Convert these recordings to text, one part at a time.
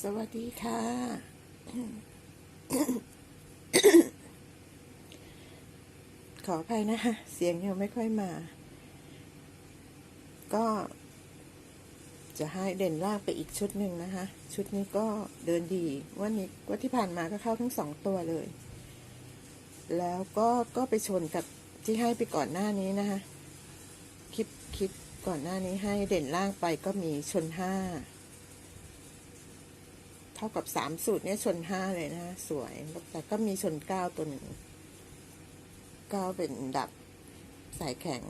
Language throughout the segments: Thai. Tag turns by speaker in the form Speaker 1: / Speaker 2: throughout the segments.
Speaker 1: สวัสดีค่ะ ขออภัยนะคะ เสียงยังไม่ค่อยมา ก็ จะให้เด่นล่างไปอีกชุดหนึ่งนะคะ ชุดนี้ก็เดินดี วันนี้วันที่ผ่านมาก็เข้าทั้งสองตัวเลย แล้วก็ก็ไปชนกับที่ให้ไปก่อนหน้านี้นะคะ คลิปคลิปก่อนหน้านี้ให้เด่นล่างไปก็มีชนห้า ท่ากับสามสูตรเนี้ยชนห้าเลยนะ สวย แต่ก็มีชนเก้าตัวหนึ่งเก้าเป็นดับสายแข็ง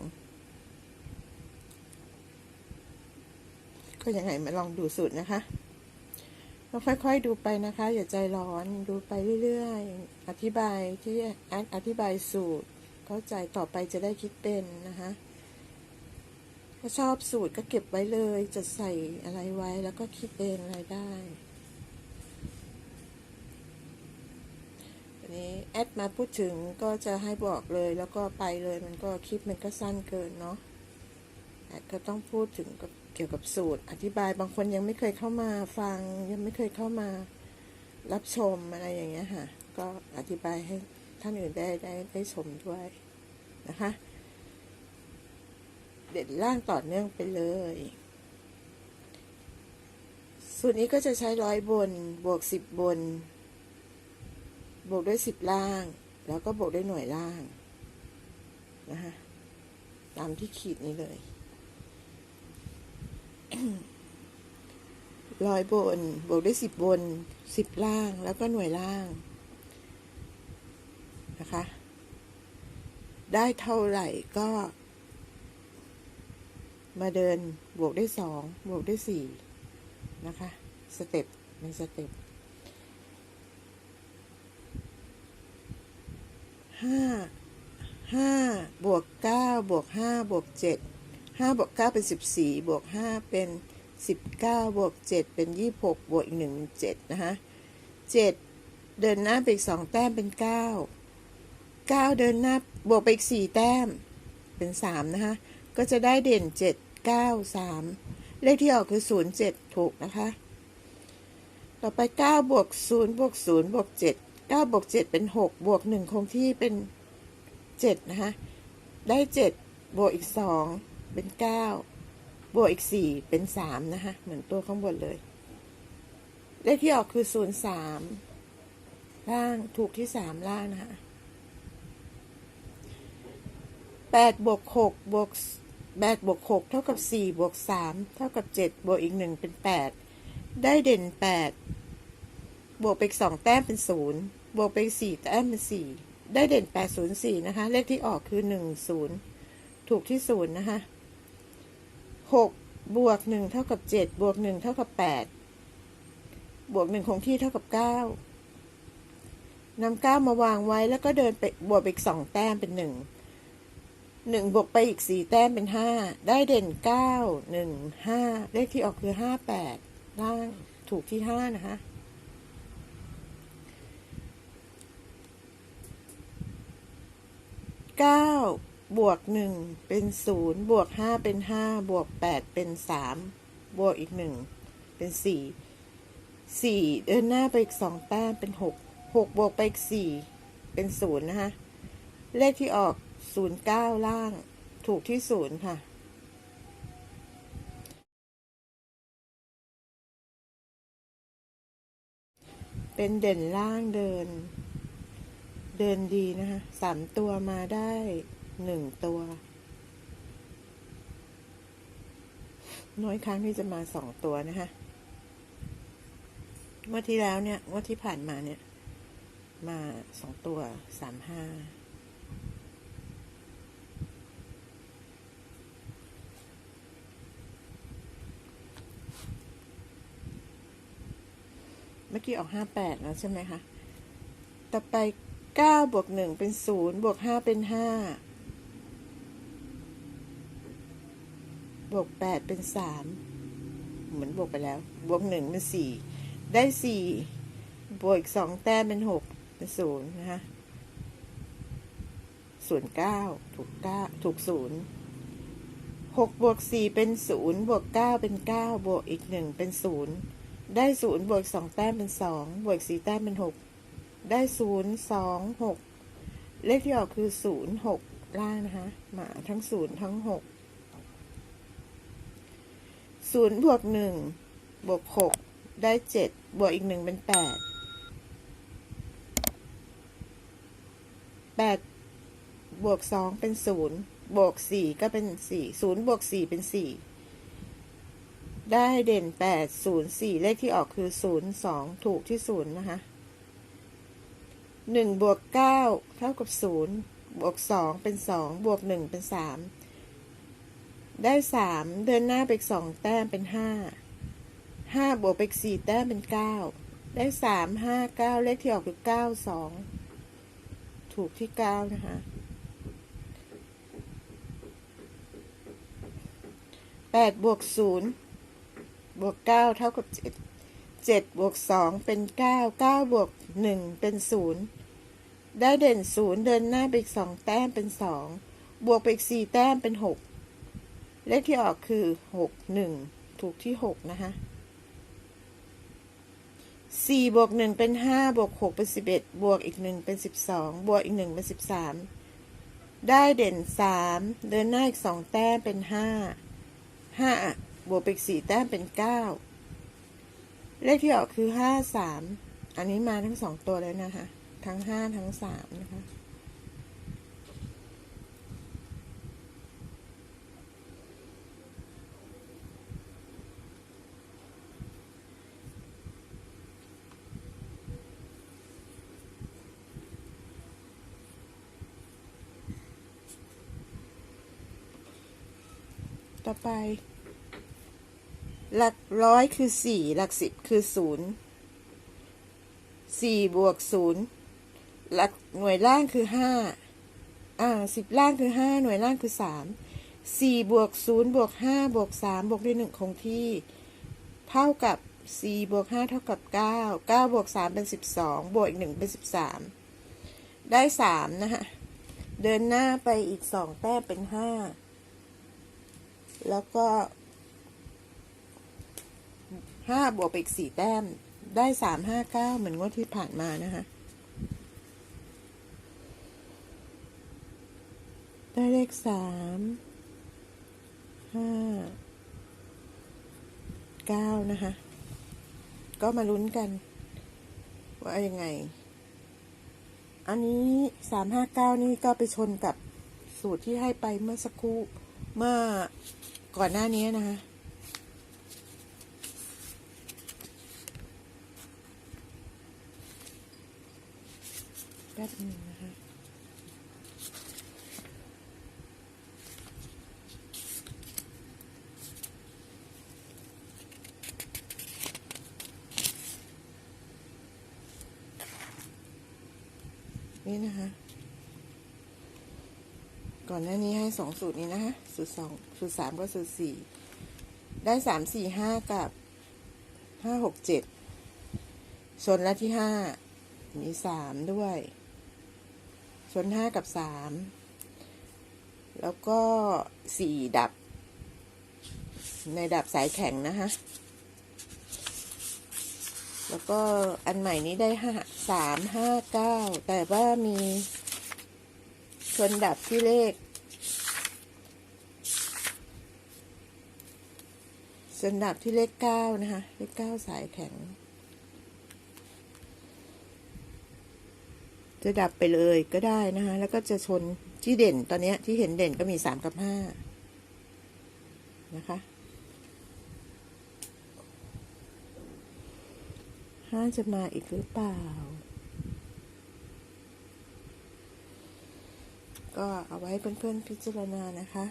Speaker 1: ก็ยังไงมาลองดูสูตรนะคะเราค่อยๆดูไปนะคะ อย่าใจร้อนดูไปเรื่อยๆ อธิบายที่แอดอธิบายสูตร เข้าใจต่อไปจะได้คิดเป็นนะคะถ้าชอบสูตรก็เก็บไว้เลยจะใส่อะไรไว้แล้วก็คิดเองอะไรได้อันนี้ แอดมาพูดถึงก็จะให้บอกเลยแล้วก็ไปเลยมันก็คลิปมันก็สั้นเกินเนาะแอดก็ต้องพูดถึงกับเกี่ยวกับสูตร อธิบายบางคนยังไม่เคยเข้ามาฟัง ยังไม่เคยเข้ามารับชมอะไรอย่างเงี้ยค่ะ ก็อธิบายให้ท่านอื่นได้ได้ได้ชมด้วยนะคะ เด่นล่างต่อเนื่องไปเลย สูตรนี้ก็จะใช้ร้อยบนบวกสิบบน บวกด้วยสิบล่าง แล้วก็บวกด้วยหน่วยล่าง นะคะตามที่ขีดนี้เลยร้อยบน บวกด้วยสิบบนสิบล่างแล้วก็หน่วยล่าง นะคะ ได้เท่าไหร่ก็ มาเดินบวกได้สองบวกได้สี่นะคะ สเต็ปในสเต็ป ห้าห้าบวกเก้าบวกห้าบวกเจ็ดห้าบวกเก้าเป็นสิบสี่บวกห้าเป็นสิบเก้าบวกเจ็ดเป็นยี่สิบหกบวกอีกหนึ่งเป็นเจ็ดนะคะเจ็ดเดินหน้าไปอีกสองแต้มเป็นเก้าเก้าเดินหน้าบวกไปอีกสี่แต้มเป็นสามนะคะก็จะได้เด่นเจ็ดเก้าสามเลขที่ออกคือศูนย์เจ็ดถูกนะคะ ต่อไปเก้าบวกศูนย์บวกศูนย์บวกเจ็ด เก้าบวกเจ็ดเป็นหกบวกหนึ่งคงที่เป็นเจ็ดนะคะ ได้เจ็ดบวกอีกสองเป็นเก้าบวกอีกสี่เป็นสามนะคะ เหมือนตัวข้างบนเลย เลขที่ออกคือศูนย์สามล่างถูกที่สามล่างนะคะแปดบวกหกบวกแปดบวกหกเท่ากับสี่บวกสามเท่ากับเจ็ดบวกอีกหนึ่งเป็นแปดได้เด่นแปด บวกไปสองแต้มเป็นศูนย์บวกไปสี่แต้มเป็นสี่ได้เด่นแปดศูนย์สี่นะคะ เลขที่ออกคือหนึ่งศูนย์ถูกที่ศูนย์นะคะหกบวกหนึ่งเท่ากับเจ็ดบวกหนึ่งเท่ากับแปดบวกหนึ่งคงที่เท่ากับเก้านำเก้ามาวางไว้แล้วก็เดินไปบวกไปอีกสองแต้มเป็นหนึ่งหนึ่งบวกไปอีกสี่แต้มเป็นห้าได้เด่นเก้าหนึ่งห้าเลขที่ออกคือห้าแปดล่างถูกที่ห้านะคะ เก้าบวกหนึ่งเป็นศูนย์บวกห้าเป็นห้าบวกแปดเป็นสามบวกอีกหนึ่งเป็นสี่สี่เดินหน้าไปอีกสองแต้มเป็นหกหกบวกไปอีกสี่เป็นศูนย์นะคะ เลขที่ออกศูนย์เก้าล่าง ถูกที่ศูนย์ค่ะเป็นเด่นล่างเดิน เดินดีนะคะสามตัวมาได้หนึ่งตัว น้อยครั้งที่จะมาสองตัวนะคะงว่าที่แล้วเนี่ยงว่าที่ผ่านมาเนี่ย มาสองตัวสามห้าเมื่อกี้ออกห้าแปดแล้วใช่ไหมคะ ต่อไป เก้าบวกหนึ่งเป็นศูนย์บวกห้าเป็นห้าบวกแปดเป็นสามเหมือนบวกไปแล้ว บวกหนึ่งเป็นสี่ได้สี่บวกอีกสองแต้มเป็นหกเป็นศูนย์นะคะศูนย์เก้าถูกเก้าถูกศูนย์หกบวกสี่เป็นศูนย์บวกเก้าเป็นเก้าบวกอีกหนึ่งเป็นศูนย์ได้ศูนย์บวกสองแต้มเป็นสองบวกสี่แต้มเป็นหก ได้ศูนย์สองหกเลขที่ออกคือศูนย์หกล่างนะคะ หมาทั้งศูนย์ทั้งหกศูนย์บวกหนึ่งบวกหกได้เจ็ดบวกอีกหนึ่งเป็นแปดแปดบวกสองเป็นศูนย์บวกสี่ก็เป็นสี่ศูนย์บวกสี่เป็นสี่ได้เด่นแปดศูนย์สี่เลขที่ออกคือศูนย์สองถูกที่ศูนย์นะคะ หนึ่งบวกเก้าเท่ากับศูนย์บวกสองเป็นสองบวกหนึ่งเป็นสามได้สามเดินหน้าไปอีกสองแต้มเป็นห้าห้าบวกไปอีกสี่แต้มเป็นเก้าได้สามห้าเก้าเลขที่ออกคือเก้าสองถูกที่เก้านะคะแปดบวกศูนย์บวกเก้าเท่ากับเจ็ดเจ็ดบวกสองเป็นเก้าเก้าบวกหนึ่งเป็นศูนย์ได้เด่นศูนย์เดินหน้าไปอีกสองแต้มเป็นสองบวกไปอีกสี่แต้มเป็นหกเลขที่ออกคือหกหนึ่งถูกที่หกนะคะสี่บวกหนึ่งเป็นห้าบวกหกเป็นสิบเอ็ดบวกอีกหนึ่งเป็นสิบสองบวกอีกหนึ่งเป็นสิบสามได้เด่นสามเดินหน้าอีกสองแต้มเป็นห้าห้าบวกไปอีกสี่แต้มเป็นเก้า เลขที่ออกคือห้าสาม อันนี้มาทั้งสองตัวแล้วนะคะ ทั้งห้าทั้งสามนะคะ ต่อไป หลักร้อยคือสี่หลักสิบคือศูนย์สี่บวกศูนย์หลักหน่วยล่างคือห้าอ่าสิบล่างคือห้าหน่วยล่างคือสามสี่บวกศูนย์บวกห้าบวกสามบวกด้วยหนึ่งคงที่ เท่ากับสี่บวกห้าเท่ากับเก้าเก้าบวกสามเป็นสิบสองบวกอีกหนึ่งเป็นสิบสามได้สามนะคะเดินหน้าไปอีกสองแต้มเป็นห้าแล้วก็ ห้าบวกไปอีกสี่แต้ม ได้สามห้าเก้าเหมือนงวดที่ผ่านมานะคะ ได้เลขสามห้าเก้านะคะ ก็มาลุ้นกัน ว่ายังไง อันนี้สามห้าเก้านี่ก็ไปชนกับสูตรที่ให้ไปเมื่อสักครู่เมื่อก่อนหน้านี้นะคะ แป๊บหนึ่งนะคะนี่นะคะ ก่อนหน้านี้ให้สองสูตรนี้นะคะ สูตรสองสูตรสามก็สูตรสี่ได้สามสี่ห้ากับห้าหกเจ็ดชนละที่ห้ามีสามด้วย ชนห้ากับสามแล้วก็สี่ดับ ในดับสายแข็งนะคะแล้วก็อันใหม่นี้ได้ห้าสามห้าเก้าแต่ว่ามีชนดับที่เลขชนดับที่เลขเก้านะคะ เลขเก้าสายแข็ง จะดับไปเลยก็ได้นะคะแล้วก็จะชนที่เด่นตอนนี้ที่เห็นเด่นก็มีสามกับห้านะคะห้าจะมาอีกหรือเปล่า ก็เอาไว้เพื่อนๆพิจารณานะคะ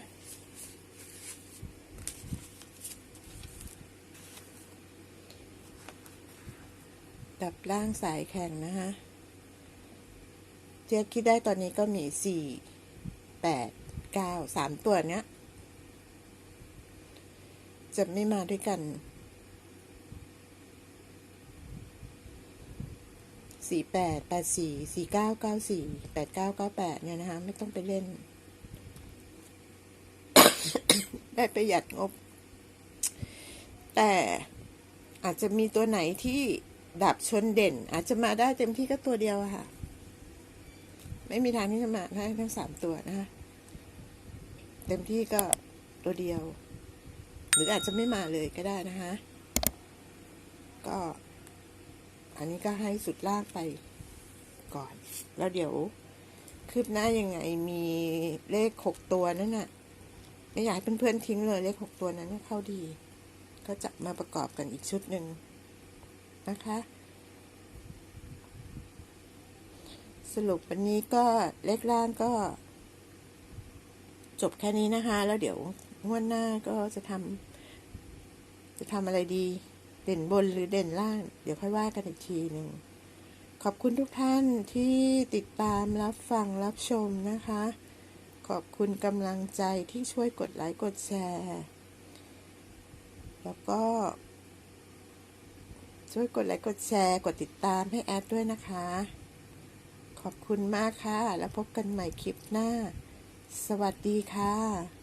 Speaker 1: ดับล่างสายแข็งนะคะ เจ๊ยบคิดได้ตอนนี้ก็มีสี่แปดเก้าสามตัวเนี้ย จะไม่มาด้วยกันสี่แปดแปดสี่สี่เก้าเก้าสี่แปดเก้าเก้าแปดเนี่ยนะคะ ไม่ต้องไปเล่น ได้ประหยัดงบ แต่อาจจะมีตัวไหนที่ดับชนเด่น อาจจะมาได้เต็มที่ก็ตัวเดียวค่ะ ไม่มีทางที่จะมาได้ทั้งสามตัวนะคะเต็มที่ก็ตัวเดียว หรืออาจจะไม่มาเลยก็ได้นะคะ ก็ อันนี้ก็ให้สุดลางไปก่อน แล้วเดี๋ยวคืบหน้ายังไงมีเลขหกตัวนั่นน่ะ ไม่อยากให้เพื่อนๆทิ้งเลยเลขหกตัวนั้นเข้าดี ก็จะมาประกอบกันอีกชุดหนึ่งนะคะ สรุปวันนี้ก็เลขล่างก็ จบแค่นี้นะคะ แล้วเดี๋ยวงวดหน้าก็จะทำจะทำอะไรดี เด่นบนหรือเด่นล่าง เดี๋ยวค่อยว่ากันอีกทีหนึ่งขอบคุณทุกท่านที่ติดตามรับฟังรับชมนะคะ ขอบคุณกำลังใจที่ช่วยกดไลค์กดแชร์ แล้วก็ ช่วยกดไลค์กดแชร์ กดติดตามให้แอดด้วยนะคะ ขอบคุณมากค่ะ แล้วพบกันใหม่คลิปหน้า สวัสดีค่ะ